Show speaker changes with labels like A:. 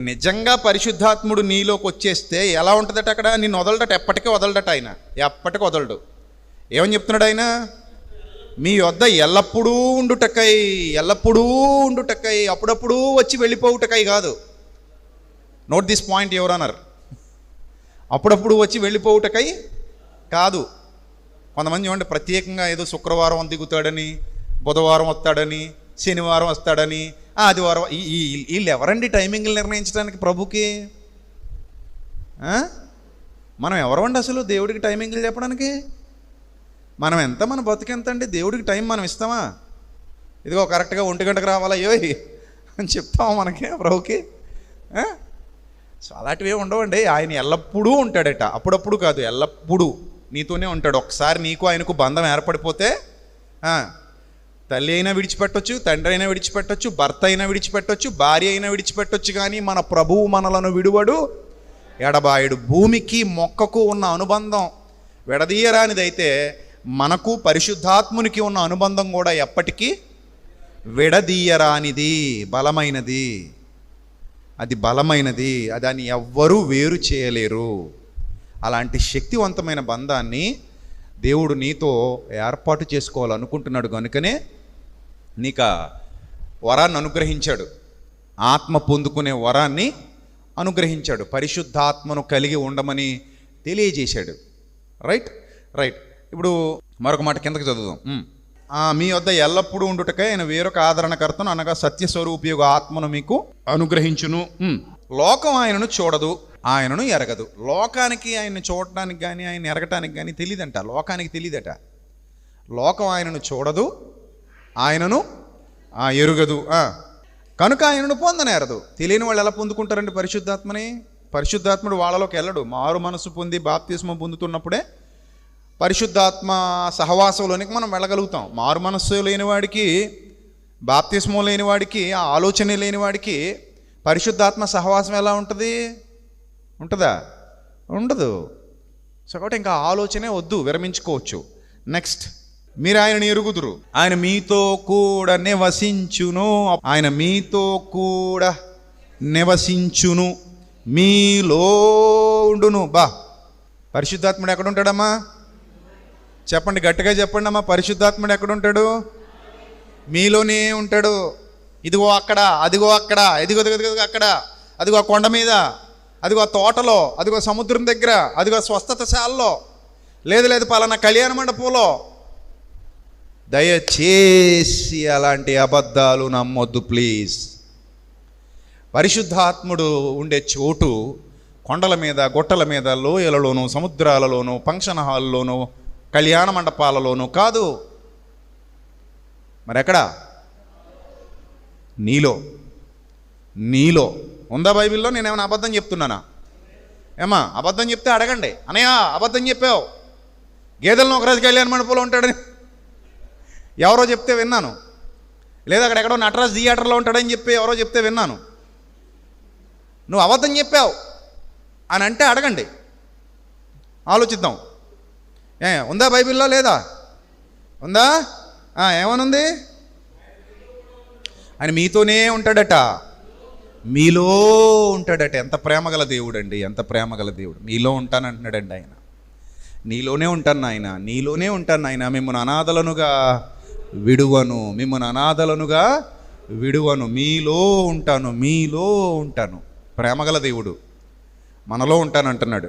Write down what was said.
A: నిజంగా పరిశుద్ధాత్ముడు నీలోకి వచ్చేస్తే ఎలా ఉంటుందట అక్కడ? నేను వదలడట ఎప్పటికీ వదలడట ఆయన. ఎప్పటికీ వదలడు. ఏమని చెప్తున్నాడు ఆయన? మీ వద్ద ఎల్లప్పుడూ ఉండుటకై ఎల్లప్పుడూ ఉండుటకై అప్పుడప్పుడు వచ్చి వెళ్ళిపోవుటకై కాదు. నోట్ దిస్ పాయింట్ ఎవరన్నారు అప్పుడప్పుడు వచ్చి వెళ్ళిపోవుటకై కాదు. కొంతమంది చూడండి ప్రత్యేకంగా ఏదో శుక్రవారం దిగుతాడని బుధవారం వస్తాడని శనివారం వస్తాడని ఆదివారం ఈ- వీళ్ళు ఎవరండి టైమింగ్లు నిర్ణయించడానికి ప్రభుకి? మనం ఎవరండి అసలు దేవుడికి టైమింగ్లు చెప్పడానికి? మనం ఎంత మన బతుకెంత అండి దేవుడికి టైం మనం ఇస్తామా? ఇదిగో కరెక్ట్గా ఒంటి గంటకు రావాలా? అయ్యోయ్ అని చెప్తాము మనకి ప్రభుకి? సో అలాంటివి ఉండవండి. ఆయన ఎల్లప్పుడూ ఉంటాడట. అప్పుడప్పుడు కాదు ఎల్లప్పుడూ నీతోనే ఉంటాడు. ఒకసారి నీకు ఆయనకు బంధం ఏర్పడిపోతే తల్లి అయినా విడిచిపెట్టొచ్చు తండ్రి అయినా విడిచిపెట్టొచ్చు భర్త అయినా విడిచిపెట్టొచ్చు భార్య అయినా విడిచిపెట్టొచ్చు కానీ మన ప్రభువు మనలను విడువడు. ఎడబాయుడు భూమికి మొక్కకు ఉన్న అనుబంధం విడదీయరానిదైతే మనకు పరిశుద్ధాత్మునికి ఉన్న అనుబంధం కూడా ఎప్పటికీ విడదీయరానిది బలమైనది. అది బలమైనది దాన్ని ఎవ్వరూ వేరు చేయలేరు. అలాంటి శక్తివంతమైన బంధాన్ని దేవుడు నీతో ఏర్పాటు చేసుకోవాలనుకుంటున్నాడు కనుకనే నీకు వరాన్ని అనుగ్రహించాడు. ఆత్మ పొందుకునే వరాన్ని అనుగ్రహించాడు. పరిశుద్ధాత్మను కలిగి ఉండమని తెలియజేశాడు. రైట్? రైట్. ఇప్పుడు మరొక మాట కిందకి చదువుదాం. మీ వద్ద ఎల్లప్పుడూ ఉండుటకై ఆయన వేరొక ఆదరణకర్తను అనగా సత్యస్వరూపియోగ ఆత్మను మీకు అనుగ్రహించును. లోకం ఆయనను చూడదు ఆయనను ఎరగదు. లోకానికి ఆయన్ని చూడటానికి కానీ ఆయన ఎరగటానికి కానీ తెలియదంట. లోకానికి తెలియదట. లోకం ఆయనను చూడదు ఆయనను ఆ, ఎరుగదు. కనుక ఆయనను పొందనేరదు. తెలియని వాళ్ళు ఎలా పొందుకుంటారండి పరిశుద్ధాత్మని? పరిశుద్ధాత్ముడు వాళ్ళలోకి వెళ్ళడు. మారు మనసు పొంది బాప్తిస్మ పొందుతున్నప్పుడే పరిశుద్ధాత్మ సహవాసంలోనికి మనం వెళ్ళగలుగుతాం. మారు మనస్సు లేని వాడికి బాప్తిస్మం లేని వాడికి ఆ ఆలోచన లేని వాడికి పరిశుద్ధాత్మ సహవాసం ఎలా ఉంటుంది? ఉంటుందా? ఉండదు. సో కాబట్టి ఇంకా ఆలోచనే వద్దు. విరమించుకోవచ్చు. నెక్స్ట్. మీరు ఆయనని ఎరుగుదురు. ఆయన మీతో కూడా నివసించును. ఆయన మీతో కూడా నివసించును. మీలో ఉండును. బా. పరిశుద్ధాత్ముడు ఎక్కడ ఉంటాడమ్మా చెప్పండి గట్టిగా చెప్పండి అమ్మా పరిశుద్ధాత్ముడు ఎక్కడ ఉంటాడు మీలోనే ఉంటాడు. ఇదిగో అక్కడ అదిగో అక్కడ ఎదిగో ఎదిగో అక్కడ అదిగో ఆ కొండ మీద అదిగో ఆ తోటలో అదిగో సముద్రం దగ్గర అదిగో స్వస్థత శాలలో లేదు లేదు పలానా కళ్యాణ మండపంలో దయచేసి అలాంటి అబద్ధాలు నమ్మొద్దు ప్లీజ్. పరిశుద్ధాత్ముడు ఉండే చోటు కొండల మీద గుట్టల మీద లోయలలోను సముద్రాలలోను ఫంక్షన్ హాల్లోను కళ్యాణ మండపాలలోను కాదు. మరి ఎక్కడ నీలో. నీలో. ఉందా బైబిల్లో? నేను ఏమైనా అబద్ధం చెప్తున్నానా? ఏమా అబద్ధం చెప్తే అడగండి. అనయా అబద్ధం చెప్పావు. గేదెలను ఒకరోజు కళ్యాణ మండపంలో ఉంటాడని ఎవరో చెప్తే విన్నాను. లేదా అక్కడ ఎక్కడో నటరాజ్ థియేటర్లో ఉంటాడని చెప్పి ఎవరో చెప్తే విన్నాను. నువ్వు అబద్ధం చెప్పావు అని అంటే అడగండి. ఆలోచిద్దాం. ఏ ఉందా బైబిల్లో లేదా? ఉందా? ఏమనుంది? ఆయన మీతోనే ఉంటాడట. మీలో ఉంటాడట. ఎంత ప్రేమగల దేవుడు అండి ఎంత ప్రేమగల దేవుడు. మీలో ఉంటానంటున్నాడండి ఆయన. నీలోనే ఉంటాను ఆయన నీలోనే ఉంటాను ఆయన మిమ్మల్ని అనాథలనుగా విడువను మిమ్మల్ని అనాథలనుగా విడువను. మీలో ఉంటాను మీలో ఉంటాను. ప్రేమగల దేవుడు. మనలో ఉంటాను అంటున్నాడు